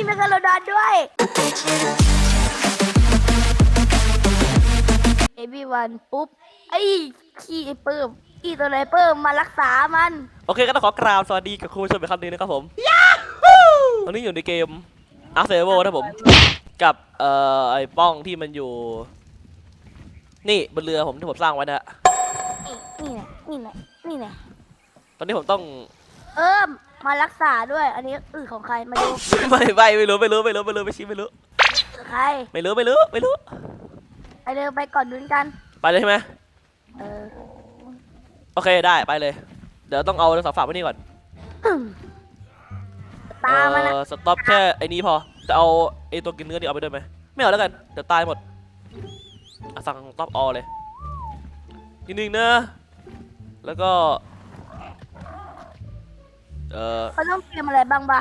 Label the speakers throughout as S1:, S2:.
S1: มีเมกาโลดอนด้วย เอวีวันปุ๊บ ไอ้ขี้ไอ้ปื้มขี้ตัวไหนปื้มมารักษามัน
S2: โอเคก็ต้องขอกราบสวัสดีกับครูชมอีกครั้งหนึงนะครับผมตอนนี้อยู่ในเกมอาร์เซเวนะผม กับเอ่อไอ้ป้องที่มันอยู่ นี่บนเรือผมที่ผมสร้างไว้นะฮะ
S1: นี่นี่แหละนี่แหละนี่แหละ
S2: ตอนนี้ผมต้อง
S1: เอิม มารักษาด้วย อันนี้อือของใครมาดู
S2: ไม่ไม่ไม่รู้ไม่รู้ไม่รู้ไม่รู้ไม่ชี้ไม่รู้
S1: ใคร
S2: ไม่รู้ไม่รู้ไม่รู้
S1: ไปเร็วไปก่อนดุนกัน
S2: ไปเลยใช่ไหม
S1: เออ
S2: โอเคได้ไปเลย เดี๋ยวต้องเอาเสาฝากไว้นี่ก่อน
S1: ตามันอะ
S2: เออสต็อปแค่ไอ้นี้พอจะเอาไอ้ตัวกินเนื้อนี่เอาไปด้วยไหมไม่เอาแล้วกันเดี๋ยวตายหมดอะสั่งสต็อปออเลยนิดนึงนะแล้วก็ เออ
S1: เขาต้องเตรียมอะไรบ้างปะ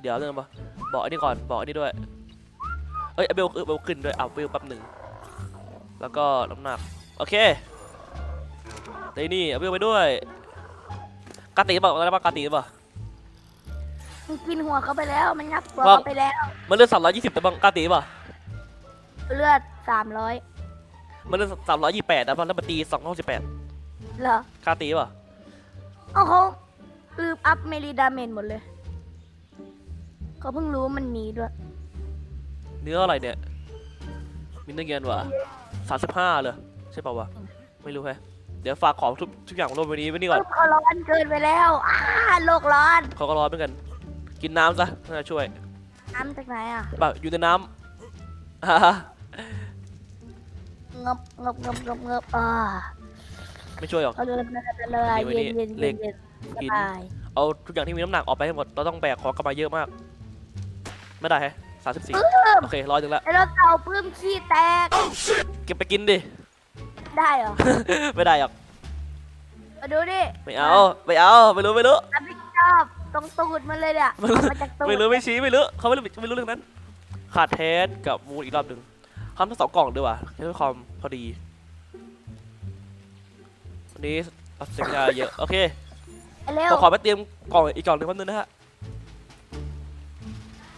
S2: เดี๋ยวเรื่องปะบอกไอ้นี่ก่อนบอกไอ้นี่ด้วยเอ้ยเอาเบลเออเบลขึ้นด้วยเอาเบลแป๊บหนึ่งแล้วก็น้ำหนักโอเคแต่นี่เอาเบลไปด้วยกาตีบอกอะไรบ้างกาตีป่ะ
S1: มันกินหัวเขาไปแล้วมันงับหัว
S2: บ้าง
S1: เขาไปแล้ว
S2: มันเลือดสามร้อยยี่สิบแต่บ้างกาตีป่ะ
S1: เลือดสามร้อย
S2: มันเลือดสามร้อยยี่แปดแต่บ้างแล้วมันตีสองร้อยสิบแปด
S1: เหรอกา
S2: ตีป่ะ
S1: เอาเขา ลืมอัพเมลิดาเมนหมดเลย เขาเพิ่งรู้ว่ามันมีด้วย
S2: เนื้ออะไรเนี่ยมีเนื้อเงินวะสามสิบห้าเลยใช่ป่าวะ ไม่รู้แฮะเดี๋ยวฝากของทุกทุกอย่างลงไปนี้ไว้นี่ก่อน
S1: เขาร้อนเกินไปแล้วอ้าโลกร้อน
S2: เขาก็ร้อนเหมือนกัน กินน้ำซะน่าจะช่วย
S1: น้ำจากไหนอะ
S2: แบบอยู่ในน้ำฮ่าฮ่า
S1: งบงบงบงบงบอ่า
S2: ไม่ช่วยหรอก
S1: เขาเดินมาเลย
S2: นี่ไว้
S1: เย็
S2: นี่
S1: นเย็น
S2: เหล็
S1: เย็น
S2: ก
S1: เย็น
S2: หิ
S1: ส
S2: น
S1: บาย
S2: เอาทุกอย่างที่มีน้ำหนักออกไปให้หมด เราต้องแบกของกลับมาเยอะมาก ไม่ได้แฮะสามสิบสี่
S1: ปื้ม
S2: โอเคร้อยถึงแล้ว
S1: ไอ้เราเต่าปื้มขี้แตก
S2: เก็บไปกินดิ
S1: ได้เหรอ
S2: ไม่ได้หรอก
S1: มาดูดิ
S2: ไม่เอา ไม่เอา ไม่รู้ไม่รู้
S1: รับผิดชอบตรงตูดมันเลยเนี่ย
S2: ไม่รู้
S1: มาจากตูด
S2: ไม่รู้ไม่ชี้ไม่รู้เขาไม่รู้ไม่รู้เรื่องนั้น ขาดเทสกับมูลอีกรอบหนึ่งทำทั้งสองกล่องด้วยว่ะใช้ความพอดีวั นนี้ตัดสินใจเยอะโอเค
S1: ไอ้เร็ว
S2: ผมขอไปเตรียมกล่องอีกกล่องหนึ่งแป๊บนึงนะฮะ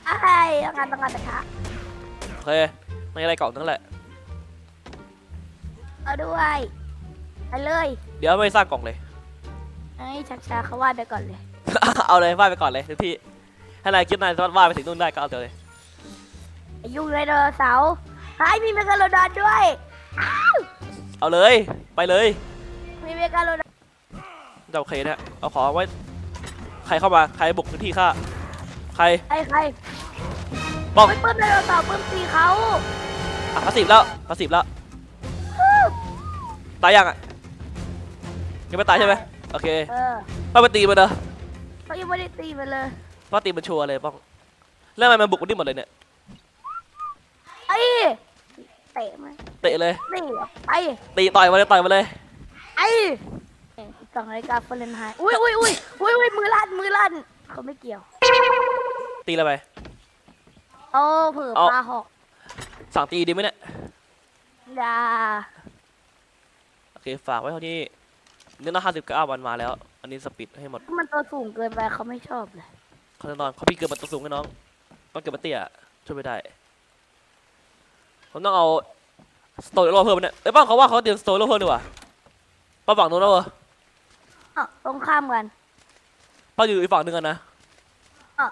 S1: ไอ้ต้องการต้องการตะคะ
S2: โอเคไม่อะไรกล่องนั่นแหละ
S1: เอาด้วยไปเลย
S2: เดี๋ยวไม่สร้างกล่องเลย
S1: ไอ้ชักชาเขาวาดไปก่อนเลย
S2: เอาเลยวาดไปก่อนเลยทุกที่ถ้านายคิดนายสามารถวาดไปถึงนู่นได้ก็เอาเดี๋ยวเลย
S1: ไอ้ยุงไดโนเสาร์ไอ้มีเมกาโลดอนด้วย
S2: เอาเลยไปเลย
S1: มีเมกาโลดอน
S2: จะโอเคนะเอาของไว้ ใครเข้ามา ใครบุกพื้นที่ข้าใคร
S1: ไอ้ใคร
S2: ป้อง
S1: ไม่ปื้มไดโนเสาร์ปื้มตีเขา
S2: อะพาสิบแล้วพาสิบแล้วตายยังอะยังไม่ตายใช่ไหมโอเค
S1: เออ
S2: ป้าไปตีมันเนอะ
S1: เขายังไม่ได้ตีมันเลย
S2: ป้าตีมันชัวร์เลยป้องแล้วทำไมมันบุกมันนี่หมดเลยเนี่ย
S1: ไอ้เตะมัน
S2: เตะเลย
S1: นี่ไป
S2: ตีต่อยมาเลยต่อยมาเลย
S1: ไอ้ สองนาฬิกาเฟรนไฮต์อุ้ยอุ้ยอุ้ยอุ้ยอุ้ยมือลั่นมือลั่นเขาไม่เกี่ยว
S2: ตีอะไรไป
S1: โอ้เผื่อ
S2: เอา
S1: ปลาหอก
S2: สั่งตีดีไหมเนี่ย
S1: ดา
S2: โอเค ฝากไว้เท่านี้เนื้อห้าสิบเก้าวันมาแล้ว อันนี้สปิดให้หมด
S1: มันตัวสูงเกินไปเขาไม่ชอบเลย
S2: เขาจะนอนเขาพี่เกิดมาตัวสูงให้น้องต้องเกิดมาเตี้ยช่วยไม่ได้ ผมต้องเอาสโตรโลเพิ่มเนี่ยเอ้ยป้าเขาว่าเขาเตรียมสโตรโลเพิ่มดีกว่า ป้าฝั่งนู้นแล้วเหรอ
S1: อะตรงข้ามกัน
S2: ป้าอยู่อีกฝั่งหนึ่งกันนะ
S1: อะ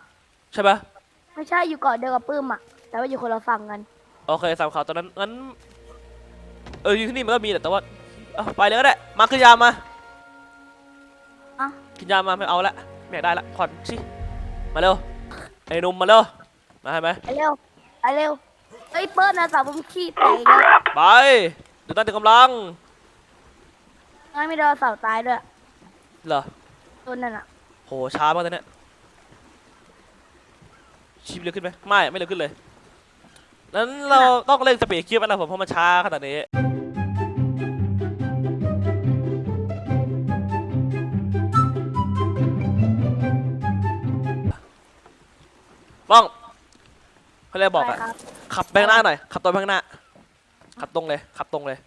S2: ใช่ปะ
S1: ไม่ใช่อยู่เกาะเดียวกับปื้มอะ แต่ว่าอยู่คนละฝั่งกัน
S2: โอเคสามข่าวตอนนั้นงั้นเอออยู่ที่นี่มันก็มีแหละแต่ว่าเอาไปเลยก็ได้มาขึ้นยามา
S1: อะ
S2: กินยามาไม่เอาละไม่อยากได้ละผ่อนชิมาเร็วไอ้หนุ่มมาเร็วมาให้ไหม
S1: ไปเร็วไปเร็วเอ้ยเปิ้ลนะสาวผมขี้แตกแล้ว
S2: ไปเดี๋ยวตั้งแต่กำลัง
S1: งั้นมีดาวเสาร์ตายด้วย
S2: เหรอ
S1: ตัวนั่นอะ
S2: โห ช้ามากเลยเนี่ยชีพเร็วขึ้นไหม ไม่ ไม่เร็วขึ้นเลย นั้นเราต้องเร่งสปีดคิวไปแล้วผมเพราะมันช้าขนาดนี้บ้องเขาเลยบอก
S1: ไป
S2: อะ
S1: ครับ
S2: ขับไปข้างหน้าหน่อย ขับตัวไปข้างหน้า ขับตรงเลย ขับตรงเลย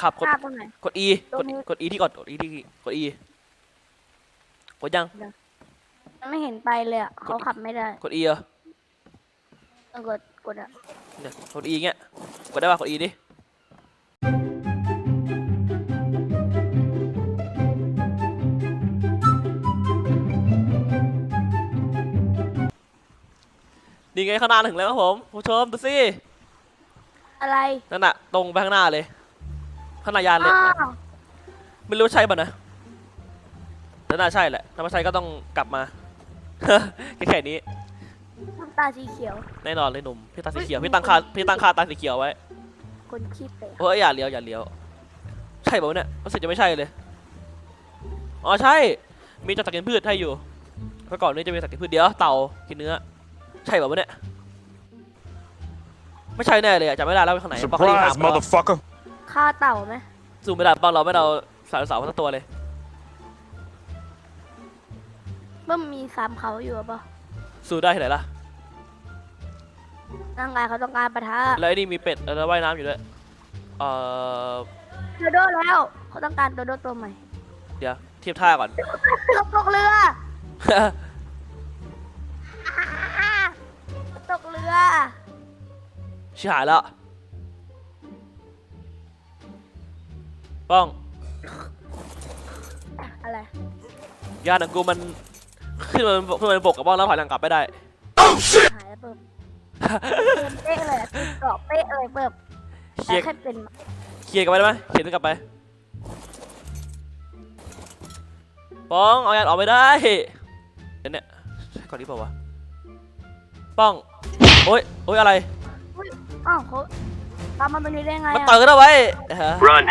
S2: ขับกด
S1: หน้าตรงไหน
S2: กด E
S1: ต
S2: ก
S1: ร
S2: ด
S1: งนี้
S2: กด E ที่กดกด E ที่กด E กดยัง
S1: เอมันไม่เห็นไปเลยอะเขาขับไม่ได้
S2: กด E เหรอ
S1: เออกดกดอะ
S2: เนี่ยกด E เงี้ย กดได้ป่ะ กด E ดิ นี่ไงข้างหน้าถึงแล้วครับผม ผู้ชมดูสิ
S1: อะไร
S2: นั่นน่ะ ตรงไปข้างหน้าเลย ข้างหน้ายานเลย
S1: อ้าว
S2: ไม่รู้ใช่ป่ะนะแต่น่าใช่แหละถ้าไม่ใช่ก็ต้องกลับมา แค่แค่นี้
S1: น้ำตาสีเขียว
S2: แน่นอนเลยหนุ่มพี่ตาสีเขียว
S1: เฮ้ย
S2: พี่ตั้งค่าพี่ตั้งค่าตาสีเขียวไว้
S1: คนขี้เตะ
S2: เฮ้ยอย่าเลี้ยวอย่าเลี้ยวใช่ป่าวะเนี่ยรู้สึกจะไม่ใช่เลยอ๋อใช่ มีจักรกินพืชให้อยู่เมื่อก่อนนี้จะมีจักรกินพืชเดี๋ยวเต่ากินเนื้อ ใช่ป่าวะเนี่ยไม่ใช่แน่เลยอะจำไม่ได้แล้วว่าข้างไหนบอกเขารีบถาม
S3: Surprise,
S2: เรา
S3: motherfucker.
S1: ฆ่าเต่าไหม
S2: ซูมไม่ได้บ้างเราไม่เราสาวสาวทั้งตัวเลย
S1: เมื่อมีสามเขาอยู่หรือเปล่า
S2: ซูมได้ที่ไหนล่ะ
S1: ร่างกายเขาต้องการปะทะ
S2: แล้วไอ้นี่มีเป็ดแล้วว่ายน้ำอยู่ด้วยเอ่อ
S1: โดโดแล้วเขาต้องการโดโดตัวใหม่
S2: เดี๋ยวเทียบท่าก่อน
S1: เขาตกเรือตกเรือ
S2: ชิบหายแล้ว ป้อง
S1: อะไร
S2: ยานของกูมันขึ้นมาขึ้นมาบกกับบ้องแล้วถอยหลังกลับไม่ได้
S1: หายแล้วเปิบเป็นเป๊ะเลยอะติดเกาะเป๊ะเลยเปิบ
S2: เค
S1: แต่
S2: ลียร์
S1: แค่เป็น
S2: เคลียร์กลับไปได้ไหมเคลียร์กลับไป ป้องเอายานออกไม่ได้เดี๋ยวเนี่ยใช่ก่อนนี้เปล่าวะ ป้อง โอ๊ยโอ๊ยอะไร
S1: อ้าวเขาตามมาตรงนี้ได้ไง
S2: มัน
S1: อะ
S2: เตือนเอาไว้ฮะ
S3: Run.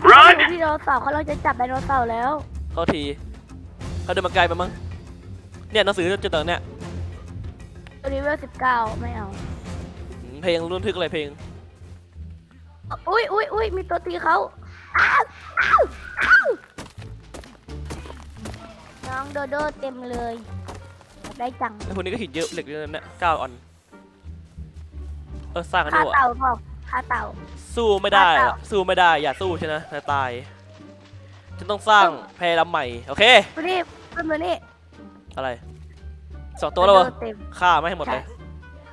S1: เขาอยู่ที่ไดโนเสาร์เขาเราจะจับไดโนเสาร์แล้ว
S2: เขาทีเขาเดินมาไกลไปมั้งเนี่ยหนังสือจะเตือนเนี่ย
S1: ตัวนี้เวลสิบเก้าไม่เอา
S2: อืมเพลงรุ่นทึกอะไรเพลง
S1: อุ้ยอุ้ยอุ้ยมีตัวตีเขาอ้าวอ้าวอ้าวน้องโดโดเต็มเลยอยากได้จัง
S2: ไอ้คนนี้ก็หินเยอะเหล็กเยอะนะเนี่ยเก้าอันเออสร้างกัน
S1: ฆ่า
S2: ด้วย
S1: เต่าเปล่า ฆ่าเต่า
S2: สู้ไม่ได้
S1: ฆ่า
S2: อะ
S1: เต่า
S2: สู้ไม่ได้ อย่าสู้ใช่ไหมนายตาย ฉันต้องสร้างแพรลำใหม่ โอเค
S1: ดูนี่ดูมือนี่
S2: อะไรสองตัวแล้วเหรอ
S1: โดโดเต็ม
S2: ฆ่าไม่ให้หมดเลย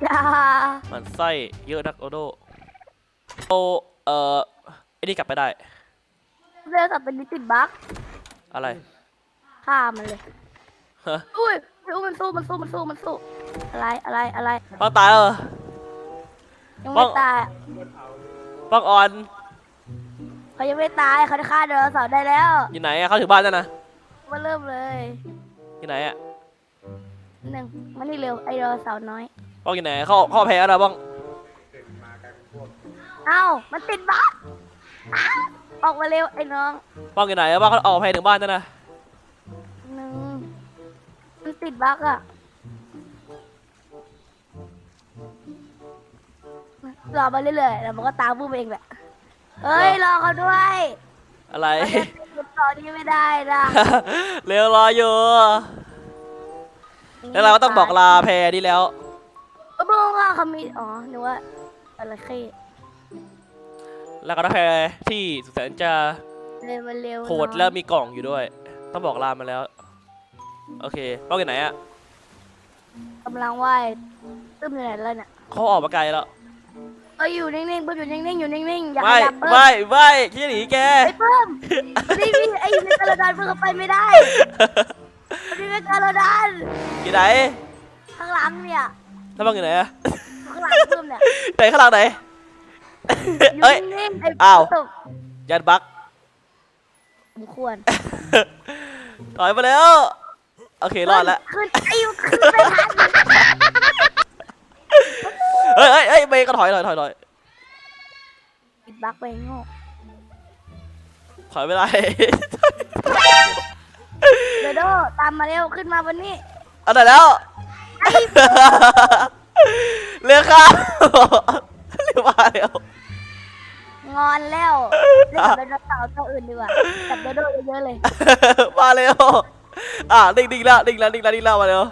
S1: จ้า
S2: มันไส้เยอะนักโอโดโอเอ่อไอ้นี่กลับไปได้
S1: เวลสับเป็นนิติบัก
S2: อะไร
S1: ฆ่ามันเลย
S2: ฮะ
S1: อุ้ยอุ้ยมันสู้มันสู้มันสู้มันสู้อะไรอะไรอะไร
S2: ป้องตายแล้วเหรอ
S1: ยัง
S2: บ้
S1: ไม่
S2: อง
S1: ตายอะ
S2: ป้องอ่อน
S1: เขายังไม่ตายเขาจะฆ่าไดโนเสาร์ได้แล้ว
S2: อยู่ไหนอะเขาถึงบ้านแล้วนะ
S1: มาเริ่มเลย
S2: อยู่ไหนอะ
S1: หนึ่งมานี่เร็วไอไดโนเสาร์น้อย
S2: ป้องอยู่ไหนเขาเขาแพ้แล้วป้อง
S1: เอ้ามันติดบั๊กอ้าวออกมาเร็วไอ้น้อง
S2: ป้องอยู่ไหนอะป้องเขาออกแพ้ถึงบ้านแล้วนะ
S1: หนึ่งมันติดบั๊กอะ รอมาเรื่อยๆแล้วมันก็ตามผู้เองแหละเฮ้ยรอเขาด้วย
S2: อะไร
S1: เขาจะ ติดต่อนี้ไม่ได้นะ
S2: เร็วรออยู่ แล้วเราก็ต้องบอกลาแพรนี่แล้ว
S1: เออบอกว่าเขามีอ๋อนึกว่าอะไรเข้
S2: แล้วก็ต้องแพรที่สุดแสนจะ
S1: เร็วมาเร็ว
S2: โหดแล้วมีกล่องอยู่ด้วย ต้องบอกลามาแล้ว โอเคป้องอยู่ไหนอะ
S1: กำลังว่ายตึ้มอยู่ไหนแล้วเนี่ย
S2: เขาออกมาไกลแล้ว
S1: เอ้ยอยู่นิ่งๆเพิ่มอยู่นิ่งๆอยู่นิ่งๆอย่าข
S2: ไม่
S1: ยับเพิ่ม
S2: ไม่ไม่คิดจะหนีแก
S1: ไอ้เพิ่มนี่พี่ไอ้ในกระดานเพิ่งเข้าไปไม่ได้นี่เป็นกระดาน
S2: อยู่ไหน
S1: ข้างหลังเนี่ย
S2: แล้วป้องอยู่ไหนอะ
S1: ข้างหลังเพิ่มเนี่ย
S2: ไหนข้างหลังไหน
S1: อยู่
S2: เอ้ย
S1: นิ่งๆไอ้
S2: อ้าว
S1: เพิ่ม
S2: ยันบัก
S1: สมควร
S2: ถอยมาแล้ว โอเครอดแล้ว
S1: ขึ้นไอ้ยูขึ้นไม่ทัน
S2: เฮ้ยเฮ้ยเฮ้ยเบย์ก็ถอยถอยถอยถอย
S1: ปิดบักไปโง่
S2: ถอยไม่ได้
S1: เดโดตามมาเร็วขึ้นมาวันนี้
S2: เอาไหนแล้ว เรือข้ามเรือมาแล้ว
S1: งอนแล้วเล่นกับไดโนเสาร์ตัวอื่นดีกว่าจับโดโดเยอะๆเลย
S2: มาแล้ว อะดิ่งดิ่งแล้วดิ่งแล้วดิ่งแล้วดิ่งแล้วมาแล้ว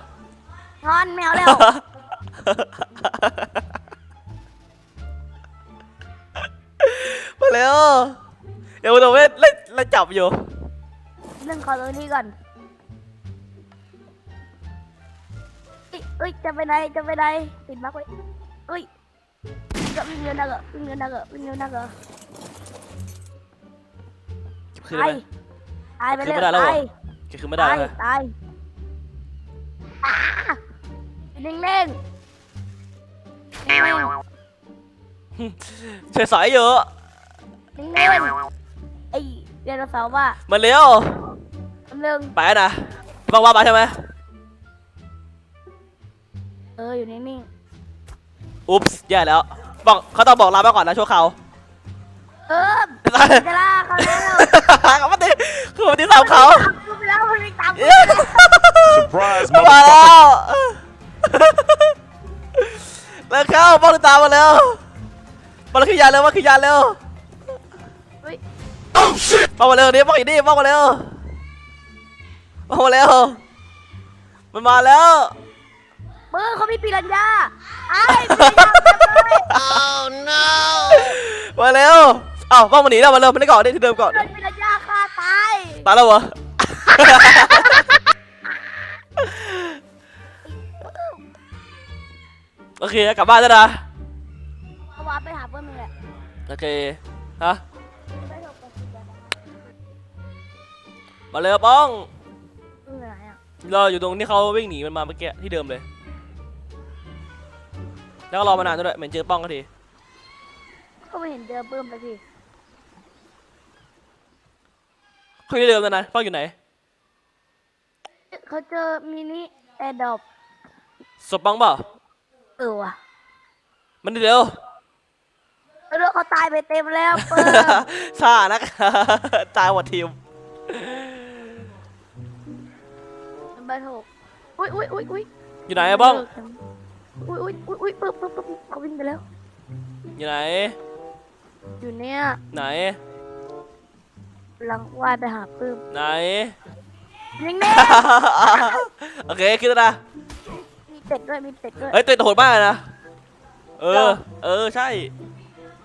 S1: งอนแมวแล้ว
S2: มาแล้วเดี๋ยวเราเล่นเล่นเล่นจับอยู่
S1: เรื่องขอตรงนี้ก่อนเอ้ยจะไปไหนจะไปไหนติดบั๊กไว้เอ้ยจะวิ่งเร็วนักเหรอวิ่งเร็วนักเหรอวิ่งเร็วนักเหรอ
S2: คือได้
S1: ตาย
S2: ไหม
S1: ตายไป
S2: คือ
S1: เลย
S2: ไม่ได้แล้วเหรอ
S1: ตาย
S2: คือไม่ได้
S1: ตาย
S2: แล้ว
S1: ตายอ่านิ่งๆนิ่งๆนิ่ง
S2: เฉยสายเยอะ
S1: ๆนิ่งๆไอ้เดโนเสาร์ว่า
S2: มาเร็ว
S1: คำนึง
S2: ไปนะบ้างว่ามาใช่ไหม
S1: เอออยู่นิ่ง
S2: อุ๊ปส์แย่แล้วบอกเขาต้องบอกลาไปก่อนนะชั่วคราว
S1: ๆเออจะล่าเขาแล้ว
S2: เขามาตีคือมาตีสามเขา
S1: ตามกูไปแล้วมันวิ่งตามกู
S3: Surprise,
S2: มา
S3: motherfucker.
S2: แล้วแล้วเข้าบ้องตามมาแล้วมาแล้วขึ้นยานเร็วมาขึ้นยานเร็ว
S1: เฮ้ ย
S2: บ้องมาเร็วนี่บ้องอีกนี่บ้องมาเร็วบ้องมาเร็วมันมาแล้ว
S1: มือเขามีปีรัญญาไอ้ปีรัญญาเต็มเลย
S2: มาเร็วอ้าวบ้องมาหนีแล้วมาเร็วมันได้ก่อนได้ที่เดิมก่อน
S1: โดนปีรัญญาฆ่าตาย
S2: ตายแล้วเหรอโอเคกลับบ้านแล้วนะ
S1: เขาวาไปหาเพื่อนมึงแหละ
S2: โอเคฮะ มาเร็วป้อง
S1: มึงอยู่ไหนอะ
S2: เราอยู่ตรงที่เขาวิ่งหนีมันมาเมื่อกี้ที่เดิมเลย แล้วก็รอมานานด้วยเหมือนเจอป้องก็ที
S1: ก็ไม่เห็นเจอเพิ่มไปสิ
S2: เขาอยู่ที่เดิมแล้วนะป้องอยู่ไหน
S1: เขาเจอมินิแอร์ดรอป
S2: ศพป้องเปล่า
S1: เออว่ะ
S2: มันเร็ว
S1: แล้วเขาตายไปเต็มแล้วเปิด
S2: ซ่านัก ตายหมดทีม
S1: เบอร์หกอุ้ยอุ้ยอุ้ยอุ้ย
S2: อยู่ไหนอะบ้อง
S1: อุ้ยอุ้ยอุ้ยอุ้ยปึ๊บปึ๊บปึ๊บเขาวิ่งไปแล้ว
S2: อยู่ไหน
S1: อยู่เนี่ย
S2: ไหน
S1: กำลังว่ายไปหาปื้ม
S2: ไหน
S1: นิ่งๆ
S2: โอเคขึ้นแล้วนะ
S1: มีเป็ดด้วยมีเป็ดด้วย
S2: เฮ้ยเตะโหดมากเลยนะเอ
S1: เหร
S2: อ
S1: อ
S2: เออใช่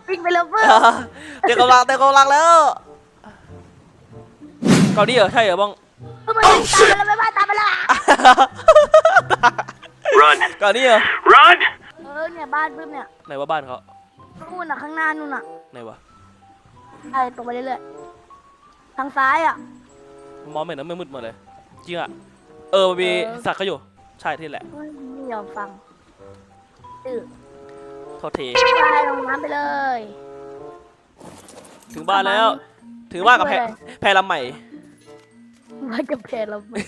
S1: วิ่งไปแล้วปื้ม
S2: เตะกำลังเตะกำลังแล้วเกาหลีเหรอใช่เหรอบ้อง
S1: ปื้มมันวิ่งตามไปแล้วไปบ้าตามไปแล้ว
S3: Run.
S2: เกาหลีเหรอ
S3: Run.
S1: เออเนี่ยบ้านปื้มเนี่ย
S2: ไหนว่าบ้านเขา
S1: นู่นน่ะข้างหน้านู่นน่ะ
S2: ไหนวะ
S1: ไอ้ตรงไปเรื่อยๆทางซ้ายอะ
S2: มองไม่เห็นนะไม่มืดหมดเลยจริงอะเออมันมี
S1: เออ
S2: สัตว์เขาอยู่ใช่ที่แหละ
S1: เฮ้ยไม่ยอมฟังตื้อ
S2: โทษที
S1: ไปลงน้ำไปเลย
S2: ถึงบ้านแล้ว ถึงบ้านกับแพ
S1: ไม่ช่วยเลย
S2: แพรลำใหม่
S1: ไม่กับเพลเราไม่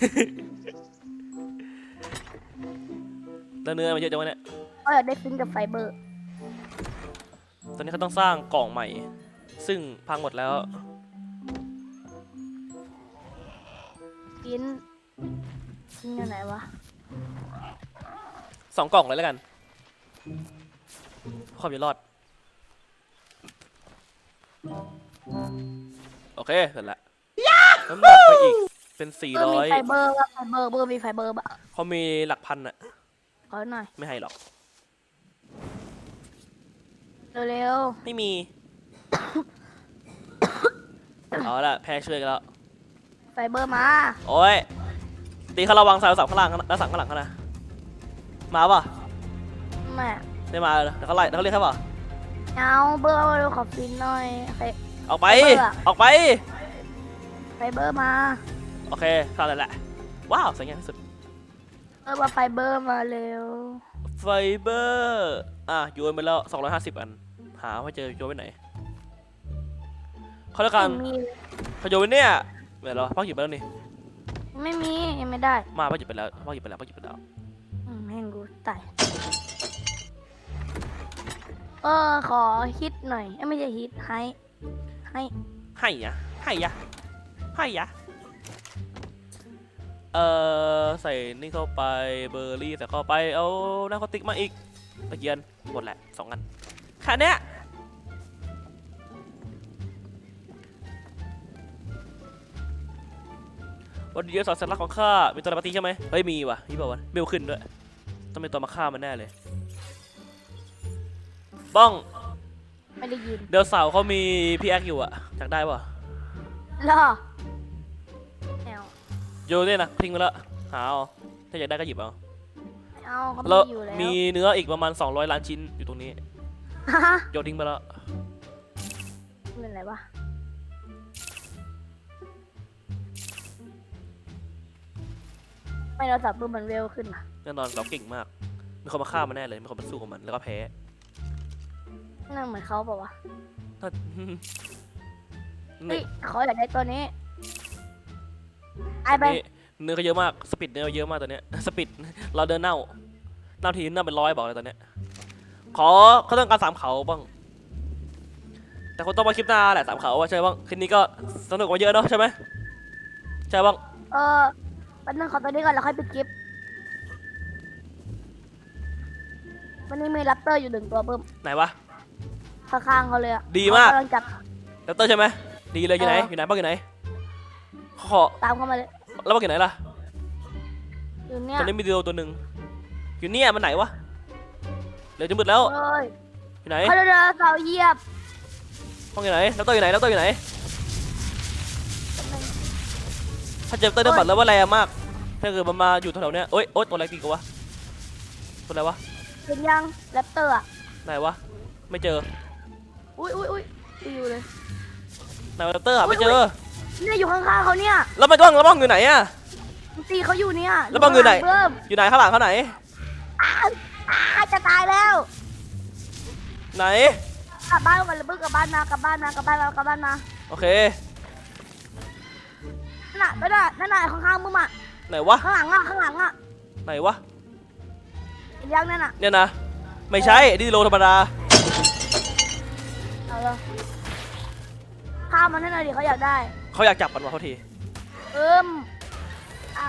S2: แล้วเนื้อมันเยอะจังวะเนี่ย
S1: เออได้ฟินกับไฟเบอร์
S2: ตอนนี้เขาต้องสร้างกล่องใหม่ ซึ่งพังหมดแล้ว
S1: ฟินฟินอยู่ไหนวะ
S2: สองกล่องเลยแล้วกันความอยู่รอด โอเค เสร็จแล้วน้ำหนักไปอีก เป็นสี่
S1: เบอร์
S2: ร้
S1: มี
S2: อย
S1: ไฟเบอร์ว่าไฟเบอร์เบอร์มีไฟเบอร์ปะ
S2: เขามีหลักพันอะ
S1: ขอหน่อย
S2: ไม่ให้หรอก
S1: เร็ว
S2: ไม่มี เอาละแพ้ช่วยกันแล้ว
S1: ๆไฟเบอร์มา
S2: โอ้ย ตีเขาระวังสายสับข้างล่างแล้วสั่งข้างหลังเขานะ มาป่ะ
S1: แม่
S2: ไม่มาเลยเดี๋ยวเขาไล่เดี๋ยวเขาเรียกเขาป่ะ
S1: เอาเบอร์เร็วขอฟินหน่อยไฟ
S2: ออกไป
S1: ไม่เบื่อ
S2: ออกไป
S1: ไฟเบอร์มา
S2: โอเคเท่านั้นแหละ ว้าว สวยงามที่สุด
S1: เบอร์มาไฟเบอร์มาเร็ว
S2: ไฟเบอร์ อะโยนไปแล้ว 250 อัน หาว่าเจอโยนไว้ไหนเขาต้องการ
S1: ไม่มี
S2: เขาโยนไว้เนี่ยเดี๋ยวเราพ่อหยิบไปแล้วนี่
S1: ไม่มียังไม่ได้
S2: มาพ่อหยิบไปแล้วพ่อหยิบไปแล้วพ่อหยิบไปแล้ว
S1: อืมแม่งกูตายเออขอฮิตหน่อยเอ้ยไม่ใช่ฮิตให้ให้
S2: ให้ยะให้ยะให้ยะ เอ่อใส่นี่เข้าไปเบอร์รี่ใส่เข้าไปเอานาคอติกมาอีกตะเกียนหมดแหละสองอันแค่เนี้ยวันเดียวสอนสัญลักษณ์ของข้า มีตัวอะไรปฏิใช่ไหมเฮ้ย มีว่ะมีเปล่าวะเบลขึ้นด้วย ต้องเป็นตัวมาฆ่ามันแน่เลย บ้อง
S1: ไม่ได้ยิน
S2: เดี๋ยวเสาร์เขามีพี่แอคอยู่อะอยากได้ป่ะ
S1: รอแอล
S2: โยนเนี่ยนะทิ้งไปแล้วหาเอาถ้าอยากได้ก็หยิบเอา
S1: ไม่เอเอาเขา
S2: เรา
S1: มีอยู่แล้ว
S2: มีเนื้ออีกประมาณ 200 ล้านชิ้นอยู่ตรงนี้
S1: ฮะ
S2: โยนทิ้งไปแล้ว
S1: เป็นอะไรวะไม่เราสับปืนมันเร็วขึ้นอะ
S2: แน่นอนเราเก่งมากมีคนมาฆ่ามันแน่เลยมีคนมาสู้กับมันแล้วก็แพ้
S1: นั่นเหมือนเขาเปล่าวะ
S2: ถ้า
S1: เฮ้ยเขาอยากได้ตัวนี้ ไอไป
S2: นี่เนื้อก็เยอะมากสปิดเนื้อเยอะมากตอนเนี้ย สปิดเราเดินเน่าเน่าทีเน่าเป็นร้อยบอกเลยตอนเนี้ยขอเขาต้องการสามเขาบ้าง แต่คนต้องมาคลิปหน้าแหละสามเขาว่าใช่บ้างคลิปนี้ก็สนุกกว่าเยอะเนาะใช่ไหมใช่บ้าง
S1: เออแป๊บนึงขอตัวนี้ก่อนแล้วค่อยปิดคลิป วันนี้มีแรปเตอร์อยู่หนึ่งตัวเพิ่ม
S2: ไหนวะ
S1: ข้างๆเขาเลยอะ
S2: ดีมาก
S1: เขกำลังจับ
S2: แรปเตอร์ใช่ไหมดีเลยอยู่ไหน
S1: เออ
S2: อ
S1: อ
S2: ยู่ไหนบ้างอยู่ไหน ขอ
S1: ตามเข้ามาเลย
S2: แล้วบ้างอยู่ไหนล่ะ
S1: อยู่เนี่ย
S2: ตอนนี้มีเดียวตัวหนึ่งอยู่เนี่ยมันไหนวะเหลือจะมืดแล้ว
S1: เอ้ย
S2: อยู่ไหน
S1: เขาเดินเสาเหยียบ
S2: ห้องอยู่ไหนแล้วตัวอยู่ไหนแล้วตัวอยู่ไหนถ้าเจอเตอร์เดอร์บัตแล้วว่าแรงมากถ้าเกิดมันมาอยู่แถวๆเนี้ยโอ๊ยโอ๊ยตัวอะไรตีกูวะตัวอะไรวะ
S1: เห็นยังแรปเตอร์อะ
S2: ไหนวะไม่เจอ
S1: อุ้ยอุ้ยอุ้ยอยู่เลย
S2: ไหนวะเตอร์อะไม่เจอ
S1: เนี่ยอยู่ข้างๆเขาเนี่ย
S2: แล้วมันบ้องแล้วบ้องอยู่ไหนอะ
S1: ตีเขาอยู่เนี่ย
S2: แล้วบังอยู่ไหน
S1: เพิ่ม
S2: อยู่ไหนข้างหลังเขาไหน
S1: อ้าจะตายแล้ว
S2: ไหน
S1: กลับบ้านก่อนเลยเพิ่งกลับบ้านมากลับบ้านมากลับบ้านมากลับบ้านมา
S2: โอเค
S1: นั่นน่ะนั่นน่ะนั่นน่ะข้างๆมึงอะ
S2: ไหนวะ
S1: ข้างหลังอะข้างหลังอะ
S2: ไหนวะ
S1: เห็นยังนั่นน่ะ
S2: เนี่ยนะ ไม่ใช่ดิโลธรรมดา
S1: เอาเลยข้ามมันให้หน่อยดิเขาอยากได้
S2: เขาอยากจับมันวะเขาที
S1: เอิมอะ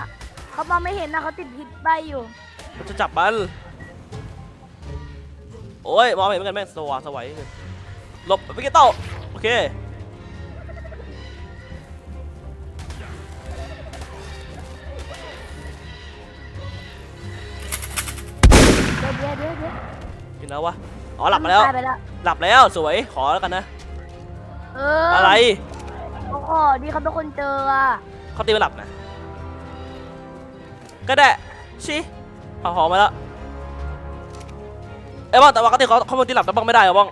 S1: เขามองไม่เห็นนะเขาติดพิษใบอยู่
S2: มันจะจับมันโอ้ยมองไม่เห็นเหมือนกันแม่งสว่างสวัยเลยหลบไปเกตโต้โอเค
S1: เดี๋ยวเดี๋ยวเดี๋ยวเดี๋ยว
S2: อยู่นะวะอ๋อหลับมาแล้ว
S1: ตายไปแล้ว
S2: หลับแล้วสวยขอแล้วกันนะ
S1: เออ
S2: อะไร
S1: โอ้โหดีเขาเป็นคนเจออะ
S2: เขาตีมาหลับนะ ก็ได้ชิเอาหอมมาแล้วเอ้ยบ้างแต่ว่าเขาตีเขาเขาคนตีหลับแต่บ้างไม่ได้เหรอบ้าง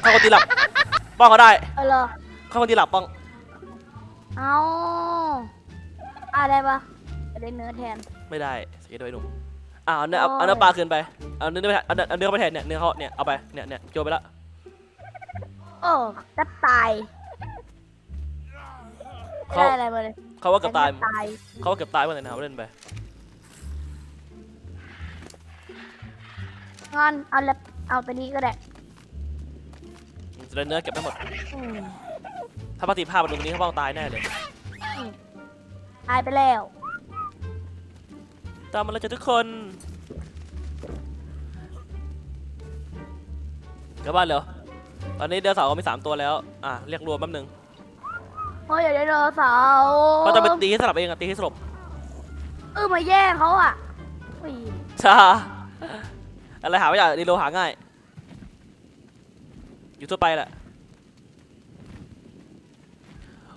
S2: เขาคนตีหลับบ้างเขาได้
S1: เออเหรอ
S2: เขาคนตีหลับบ้าง
S1: เอาอะได้ปะจะได้เนื้อแทน
S2: ไม่ได้เสียด้วยหนุ่มอ่าเอาเนื้อเอาเอาเนื้อปลาคืนไปเอาเนื้อไปเอาเนื้อเอาเนื้อไปแทนเนี่ยเนื้อเขาเนี่ยเอาไปเนี่ยเนี่ยโยนไปละ
S1: โอ้จะตาย
S2: เขา
S1: ได้อะไรมาเลย
S2: เขาว่าเกือบตาย
S1: ตาย
S2: เขาว่าเกือบตายเมื่อไหร่นะเอาเล่นไป
S1: งอนเอาแล้วเอาตัวนี้ก็ได้
S2: จะได้เนื้อเก็บได้หมด
S1: อืม
S2: ถ้าปฏิภาพมันตรงนี้เขาบ้างตายแน่เลย
S1: ตายไปแล้ว
S2: ตามมาแล้วจ้ะทุกคนกลับบ้านเหรอตอนนี้เดือเสาร์มีสามตัวแล้ว อะ เรียกรวมแป๊บนึง
S1: โอ้ยอยากได้ไดโนเสาร์
S2: เขาจะไปตีให้สลับเองอะตีให้สลบ
S1: เออมาแย่งเขาอะอุ้ย
S2: ช้าอะไรหาไม่ยากดีโลหาง่าย อยู่ทั่วไปแหละ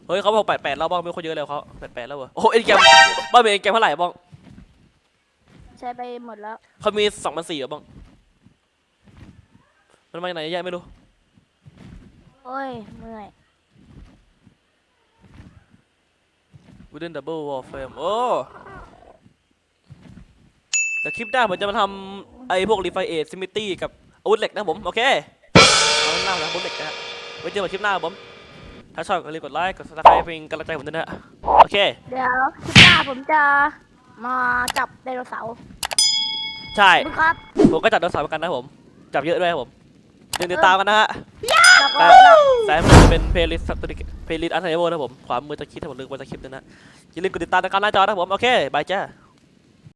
S2: เฮ้ยเขาบอกแปดแปดแล้วบ้างไม่ค่อยเยอะแล้วเขาแปดแปดแล้วเหรอโอ้โหเอ็นเกมบ้านมีเอ็นเกมเท่าไหร่บ้าง
S1: ใช้ไปหมดแล้ว
S2: เขามีสองพันสี่หรอบ้างมันมาจากไหนเยอะแยะไม่รู้
S1: โอ้ยเมื่อย
S2: Wooden Double Wall Frame โอ้แต่คลิปหน้าผมจะมาทำไอ้พวก Refi Aid Smithy กับอาวุธเหล็กนะครับผม โอเคเอาหน้านะอาวุธเหล็กนะฮะไว้เจอกันคลิปหน้าครับผม ถ้าชอบก็รีบกดไลค์ กด subscribe เป็นกำลังใจให้ผมด้วยนะฮะโอเค
S1: เดี๋ยวคลิปหน้าผมจะมาจับไดโนเสาร์
S2: ใช่
S1: คุณครับ
S2: ผมก็จัดโดนสายเหมือนกันนะครับผม จับเยอะด้วยครับผมยังติดตามกันนะฮะ
S1: แล้ วก็
S2: แต่
S1: แล้ว
S2: สายมือจะเป็นเพลย์ลิสต์เพลย์ลิสต์อันเทเวอร์นะครับผม ขวามือจะคิดถ้าผมลืมไปจะคลิปด้วยนะอย่าลืมกดติดตามในการหน้าจอนะครับผม โอเค บายจ้า